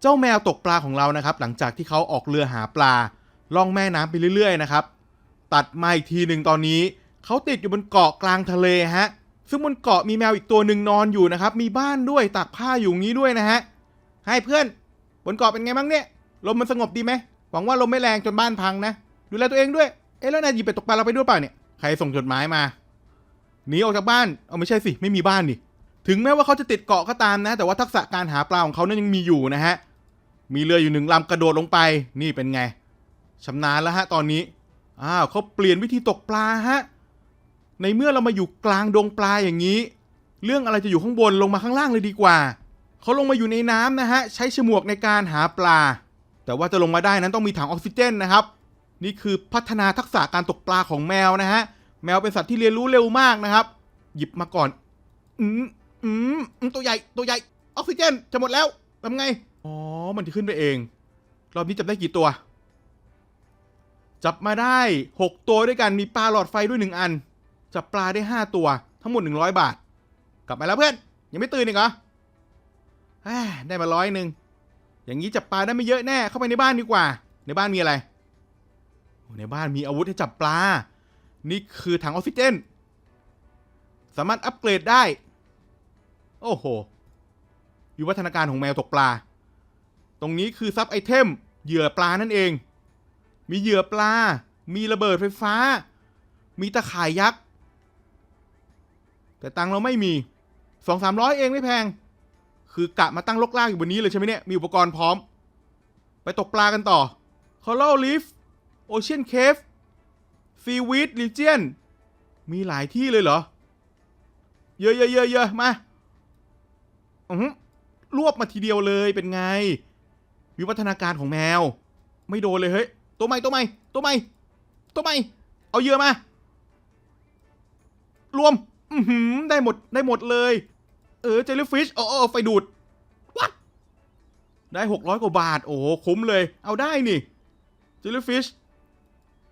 เจ้าแมวตกปลาของเรานะครับ หลังจากที่เขาออกเรือหาปลา ล่องแม่น้ำไปเรื่อย ๆ นะครับ ตัดมาอีกทีหนึ่งตอนนี้ เขาติดอยู่บนเกาะกลางทะเลฮะ ซึ่งบนเกาะมีแมวอีกตัวหนึ่งนอนอยู่นะครับ มีบ้านด้วยตากผ้าอยู่งนี้ด้วยนะฮะ ให้เพื่อน บนเกาะเป็นไงบ้างเนี่ย ลมมันสงบดีไหม หวังว่าลมไม่แรงจนบ้านพังนะ ดูแลตัวเองด้วย เอ๊ะแล้วนายหยิบเป็ดตกปลาเราไปด้วยเปล่าเนี่ย ใครส่งจดหมายมา หนีออกจากบ้าน เอาไม่ใช่สิ ไม่มีบ้านนี่ ถึงแม้ว่าเขาจะติดเกาะก็ตามนะ แต่ว่าทักษะการหาปลาของเขานั้นยังมีอยู่นะฮะ มีเรืออยู่หนึ่งลำกระโดดลงไป นี่เป็นไงชำนาญแล้วฮะตอนนี้ อ้าวเขาเปลี่ยนวิธีตกปลาฮะ ในเมื่อเรามาอยู่กลางดงปลาอย่างนี้ เรื่องอะไรจะอยู่ข้างบนลงมาข้างล่างเลยดีกว่า เขาลงมาอยู่ในน้ำนะฮะ ใช้ฉมวกในการหาปลา แต่ว่าจะลงมาได้นั้นต้องมีถังออกซิเจนนะครับ นี่คือพัฒนาทักษะการตกปลาของแมวนะฮะ แมวเป็นสัตว์ที่เรียนรู้เร็วมากนะครับ หยิบมาก่อน อืม อืมอืมตัวใหญ่ตัวใหญ่ออกซิเจนจะหมดแล้วทำไง อ๋อ มันจะขึ้นไปเอง รอบนี้จับได้กี่ตัว จับมาได้6ตัวด้วยกันมีปลาหลอดไฟด้วย1อัน จับปลาได้5ตัว ทั้งหมด100บาท กลับมาแล้วเพื่อน ยังไม่ตื่นอีกเหรอแหมได้มาร้อยหนึ่งอย่างนี้จับปลาได้ไม่เยอะแน่เข้าไปในบ้านดีกว่า ในบ้านมีอะไรในบ้านมีอาวุธให้จับปลา นี่คือถังออกซิเจน สามารถอัปเกรดได้ โอ้โหวิวัฒนาการของแมวตกปลา ตรงนี้คือซับไอเทม เหยื่อปลานั่นเอง มีเหยื่อปลา มีระเบิดไฟฟ้า มีตะข่ายยักษ์ แต่ตังเราไม่มีสองสามร้อยเองไม่แพง คือกะมาตั้งลกลากอยู่บนนี้เลยใช่ไหมเนี่ย มีอุปกรณ์พร้อม ไปตกปลากันต่อ Coral Reef Ocean Cave Seaweed Region มีหลายที่เลยเหรอ เยอะเยอะเยอะเยอะมา รวบมาทีเดียวเลยเป็นไง วิวัฒนาการของแมว ไม่โดนเลยเฮ้ยตัวใหม่ตัวใหม่ตัวใหม่ตัวใหม่เอาเยื่อมา รวมอือหือได้หมดได้หมดเลย เออเจลลี่ฟิชเออเออไฟดูดวัดได้หกร้อยกว่าบาท โอ้คุ้มเลย เอาได้นี่เจลลี่ฟิช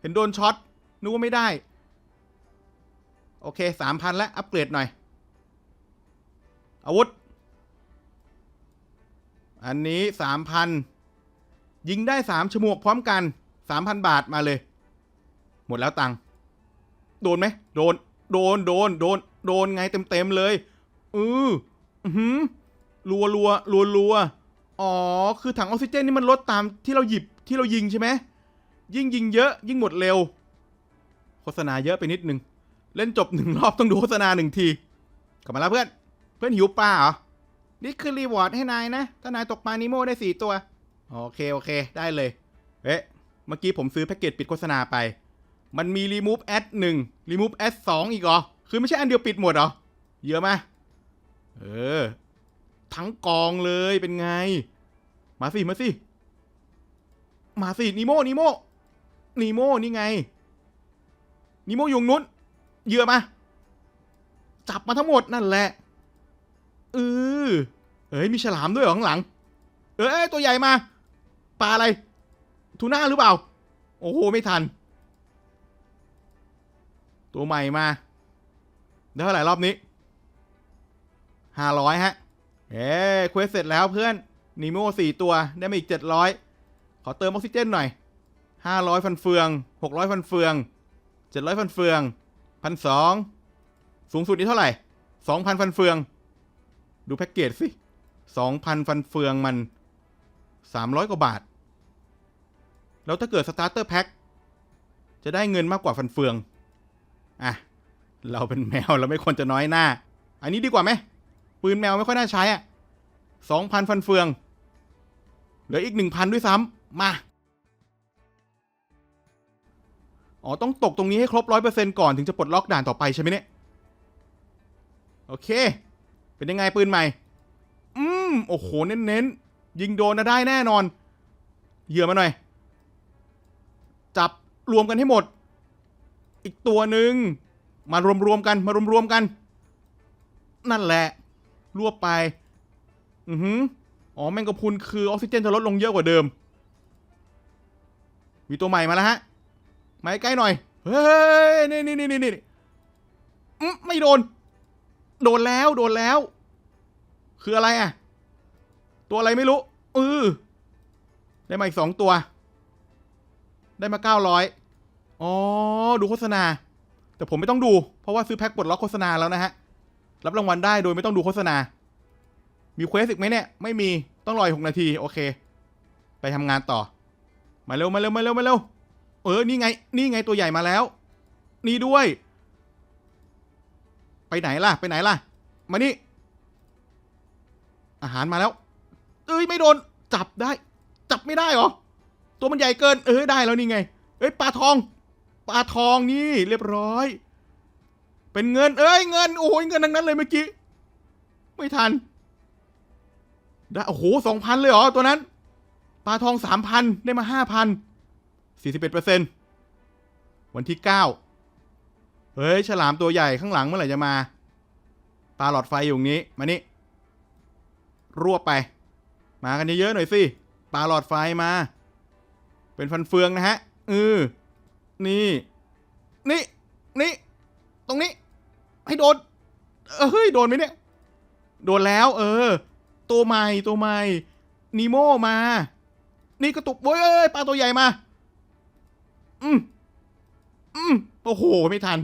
เห็นโดนช็อตนึกว่าไม่ได้ โอเคสามพันแล้วอัปเกรดหน่อย อาวุธ อันนี้สามพันยิงได้สามฉมวกพร้อมกันสามพันบาทมาเลย หมดแล้วตังค์โดนไหมโดน โดนโดนโดน โดนไงเต็มเต็มๆเลยอออือหือรัวรัวรัวรัวอ๋อ คือถังออกซิเจนนี่มันลดตามที่เราหยิบที่เรายิงใช่ไหมยิ่งยิงเยอะ ยิ่งหมดเร็ว โฆษณาเยอะไปนิดนึง เล่นจบหนึ่งรอบต้องดูโฆษณาหนึ่งที กลับมาแล้วเพื่อน เพื่อนหิวปลาเหรอ นี่คือรีวอร์ดให้นายนะ ถ้านายตกปลานิโมได้สี่ตัว โอเค โอเค ได้เลย เอ๊ะ เมื่อกี้ผมซื้อแพ็กเกจปิดโฆษณาไป มันมี remove ad 1 remove ad 2อีกเหรอ คือไม่ใช่อันเดียวปิดหมดเหรอ เยอะไหมเออ ทั้งกองเลยเป็นไง มาสิ มาสิ มาสินิโมนิโมนิโมนี่ไงนิโมอยู่ตรงนู้นเหยื่อมา จับมาทั้งหมดนั่นแหละ เออเอ้ยมีฉลามด้วยหรอข้างหลัง เอ้ยตัวใหญ่มาปลาอะไรทูน่าหรือเปล่า โอ้โหไม่ทัน ตัวใหม่มาได้เท่าไหร่รอบนี้ห้าร้อยฮะ เอ้เควสเสร็จแล้วเพื่อนนีโม่สี่ตัวได้มาอีกเจ็ดร้อยขอเติมออกซิเจนหน่อยห้าร้อยฟันเฟืองหกร้อยฟันเฟืองเจ็ดร้อยฟันเฟืองพันสองสูงสุดนี่เท่าไหร่สองพันฟันเฟือง ดูแพ็กเกจสิสองพันฟันเฟืองมันสามร้อยกว่าบาท แล้วถ้าเกิดสตาร์เตอร์แพ็คจะได้เงินมากกว่าฟันเฟือง อะ เราเป็นแมวเราไม่ควรจะน้อยหน้า อันนี้ดีกว่าไหม ปืนแมวไม่ค่อยน่าใช้อะสองพันฟันเฟือง เหลืออีกหนึ่งพันด้วยซ้ำมา อ๋อ ต้องตกตรงนี้ให้ครบร้อยเปอร์เซ็นต์ก่อนถึงจะปลดล็อกด่านต่อไปใช่ไหมเนี่ย โอเค เป็นยังไงปืนใหม่ อืม โอ้โห เน้นๆ ยิงโดนนะได้แน่นอน เหยื่อมาหน่อย จับรวมกันให้หมด อีกตัวหนึ่ง มารวมๆกัน มารวมๆกัน นั่นแหละ รวบไป อือหืออ๋อ แมงกะพุนคือออกซิเจนจะลดลงเยอะกว่าเดิม มีตัวใหม่มาแล้วฮะมาใกล้หน่อย เฮ้ย นี่นี่นี่นี่ไม่โดน โดนแล้วโดนแล้ว คืออะไรอะ ตัวอะไรไม่รู้เออได้มาอีกสองตัว ได้มาเก้าร้อยอ๋อ ดูโฆษณา แต่ผมไม่ต้องดู เพราะว่าซื้อแพ็คปลดล็อกโฆษณาแล้วนะฮะ รับรางวัลได้โดยไม่ต้องดูโฆษณา มีเควสอีกไหมเนี่ย ไม่มี ต้องรออีกหกนาที โอเค ไปทำงานต่อ มาเร็ว มาเร็ว มาเร็ว มาเร็ว เออ นี่ไง นี่ไงตัวใหญ่มาแล้ว นี่ด้วย ไปไหนล่ะ ไปไหนล่ะ มานี่ อาหารมาแล้ว เอ้ยไม่โดน จับได้ จับไม่ได้เหรอ ตัวมันใหญ่เกิน เออได้แล้วนี่ไง เอ้ยปลาทอง ปลาทองนี่เรียบร้อย เป็นเงิน เอ้ยเงิน โอ้ยเงินทั้งนั้นเลยเมื่อกี้ ไม่ทัน ได้โอ้โหสองพันเลยเหรอตัวนั้น ปลาทองสามพันได้มาห้าพันสี่สิบเอ็ดเปอร์เซ็นวันที่เก้า เฮ้ยฉลามตัวใหญ่ข้างหลังเมื่อไหร่จะมาปลาหลอดไฟอยู่งนี้มานี่รวบไป มากันเยอะๆหน่อยสิปลาหลอดไฟมา เป็นฟันเฟืองนะฮะเออนี่ นี่ นี่ ตรงนี้ ให้โดนเออเฮ้ยโดนไหมเนี่ย โดนแล้ว เออ ตัวใหม่ตัวใหม่นีโมมา นี่กระตุกโว้ยยปลาตัวใหญ่มา อืมอืมโอ้โห ไม่ทัน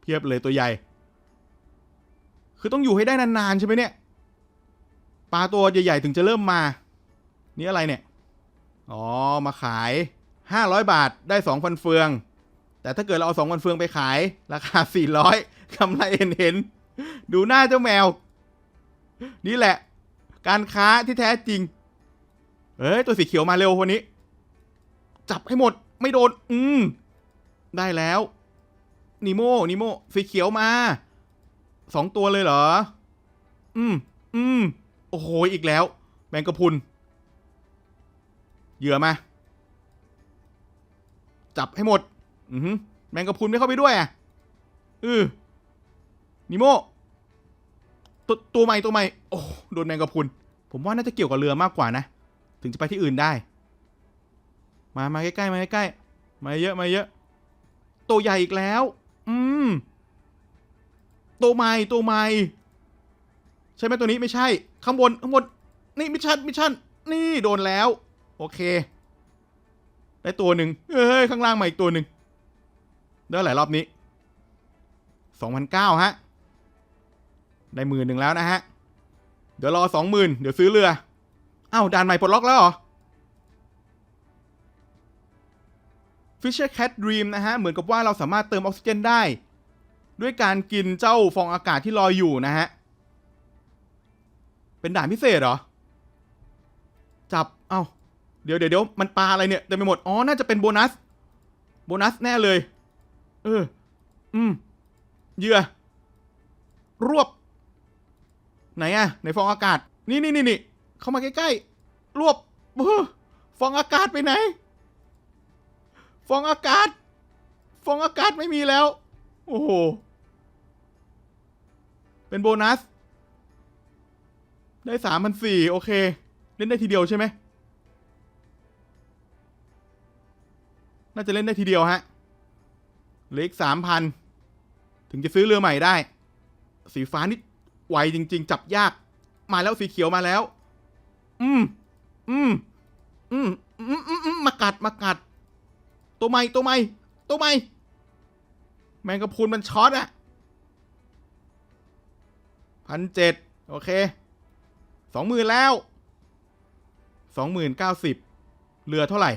เพียบเลยตัวใหญ่ คือต้องอยู่ให้ได้นานๆใช่ไหมเนี่ยปลาตัวใหญ่ๆถึงจะเริ่มมา นี่อะไรเนี่ย อ๋อ มาขาย 500 บาทได้2ฟันเฟือง แต่ถ้าเกิดเราเอา2ฟันเฟืองไปขาย ราคา 400กำไรเห็นเห็นๆดูหน้าเจ้าแมว นี่แหละ การค้าที่แท้จริง เอ้ย ตัวสีเขียวมาเร็ววันนี้ จับให้หมด ไม่โดน อืม ได้แล้ว นิโมนิโมสีเขียวมาสองตัวเลยเหรอ อืม อืม โอ้โห อีกแล้ว แมงกะพุน เหยื่อมา จับให้หมด อือแมงกะพุนไม่เข้าไปด้วยอะเออนิโมตตัวใหม่ตัวใหม่ โอ้โดนแมงกะพุน ผมว่าน่าจะเกี่ยวกับเรือมากกว่านะ ถึงจะไปที่อื่นได้ มา มาใกล้ๆ มาใกล้ๆ มาเยอะ มาเยอะ ตัวใหญ่อีกแล้ว ตัวใหม่ตัวใหม่ใช่ไหมตัวนี้ไม่ใช่ ข้างบนข้างบนนี่มิชชั่นมิชชั่นนี่โดนแล้ว โอเค ได้ตัวหนึ่งเฮ้ยข้างล่างมาอีกตัวหนึ่งได้หลายรอบนี้สองพันเก้าฮะ ได้หมื่นหนึ่งแล้วนะฮะ เดี๋ยวรอสองหมื่นเดี๋ยวซื้อเรืออ้าวด่านใหม่ปลดล็อกแล้วเหรอ Fisher Cat Dream นะฮะ เหมือนกับว่าเราสามารถเติมออกซิเจนได้ ด้วยการกินเจ้าฟองอากาศที่ลอยอยู่นะฮะ เป็นด่านพิเศษเหรอ จับ เอ้าเดี๋ยวเดี๋ยวเดี๋ยวมันปลาอะไรเนี่ยเต็มไปหมด อ๋อ น่าจะเป็นโบนัส โบนัสแน่เลย เออ อืมเยื่อ รวบ ไหนอะในฟองอากาศ นี่นี่นี่นี่เข้ามาใกล้ๆ รวบอฟองอากาศไปไหน ฟองอากาศ ฟองอากาศไม่มีแล้ว โอ้โห เป็นโบนัส ได้สามพันสี่โอเค เล่นได้ทีเดียวใช่ไหม น่าจะเล่นได้ทีเดียวฮะเหลืออีกสามพันถึงจะซื้อเรือใหม่ได้ สีฟ้านี่ไวจริง ๆ จับยาก มาแล้วสีเขียวมาแล้ว อืม อืม อืม อืม อืมอืมมากัด มากัด ตัวใหม่ ตัวใหม่ ตัวใหม่ แมงกะพรุนมันช็อตอะ พันเจ็ดโอเคสองหมื่นแล้วสองหมื่นเก้าสิบเรือเท่าไหร่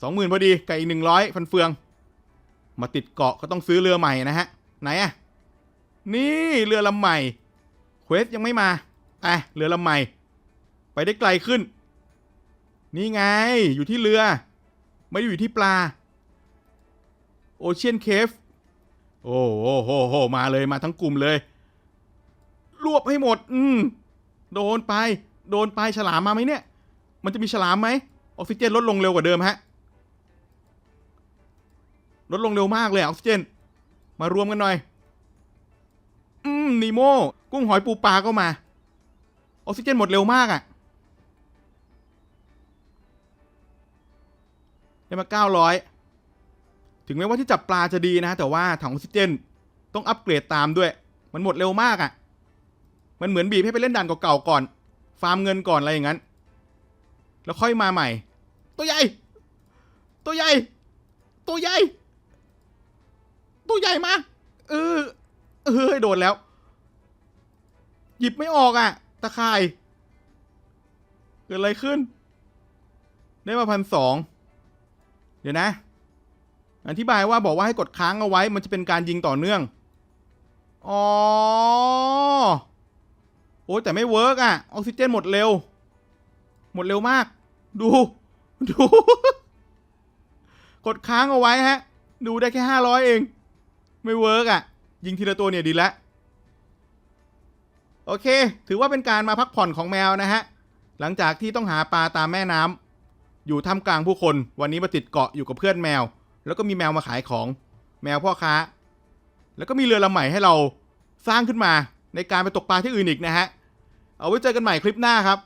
สองหมื่นพอดีกับอีกหนึ่งร้อยฟันเฟือง มาติดเกาะก็ต้องซื้อเรือใหม่นะฮะ ไหนอะนี่เรือลำใหม่เควสยังไม่มาอะเรือลำใหม่ ไปได้ไกลขึ้น นี่ไงอยู่ที่เรือ ไม่ได้อยู่ที่ปลาโอเชียนเคฟ โอ้โหโหโหมาเลยมาทั้งกลุ่มเลย รวบให้หมด อืม โดนไป โดนไปฉลามมาไหมเนี่ย มันจะมีฉลามไหมออกซิเจนลดลงเร็วกว่าเดิมฮะ ลดลงเร็วมากเลยอออกซิเจน มารวมกันหน่อย อืมนีโมกุ้งหอยปูปลาก็มา ออกซิเจนหมดเร็วมากอะ่ะได้มาเก้าร้อย ถึงแม้ว่าที่จับปลาจะดีนะ แต่ว่าถังออกซิเจน ต้องอัปเกรดตามด้วย มันหมดเร็วมากอะ่ะ มันเหมือนบีบให้ไปเล่นด่านเก่าๆก่อน ฟาร์มเงินก่อนอะไรอย่างนั้น แล้วค่อยมาใหม่ ตัวใหญ่ ตัวใหญ่ ตัวใหญ่ ตัวใหญ่มา เออ เออโดนแล้ว หยิบไม่ออกอะ ตะข่าย เกิดอะไรขึ้น ได้มาพันสอง เดี๋ยวนะ อธิบายว่าบอกว่าให้กดค้างเอาไว้ มันจะเป็นการยิงต่อเนื่อง อ๋อ โอ้แต่ไม่เวิร์กอะออกซิเจนหมดเร็ว หมดเร็วมาก ดู ดู กดค้างเอาไว้ฮะ ดูได้แค่ห้าร้อยเอง ไม่เวิร์กอะยิงทีละตัวเนี่ยดีล้วโอเค ถือว่าเป็นการมาพักผ่อนของแมวนะฮะ หลังจากที่ต้องหาปลาตามแม่น้ำอยู่ท่ามกลางผู้คน วันนี้มาติดเกาะอยู่กับเพื่อนแมว แล้วก็มีแมวมาขายของแมวพ่อค้า แล้วก็มีเรือลำใหม่ให้เราสร้างขึ้นมาในการไปตกปลาที่อื่นอีกนะฮะ เอาไว้เจอกันใหม่คลิปหน้าครับ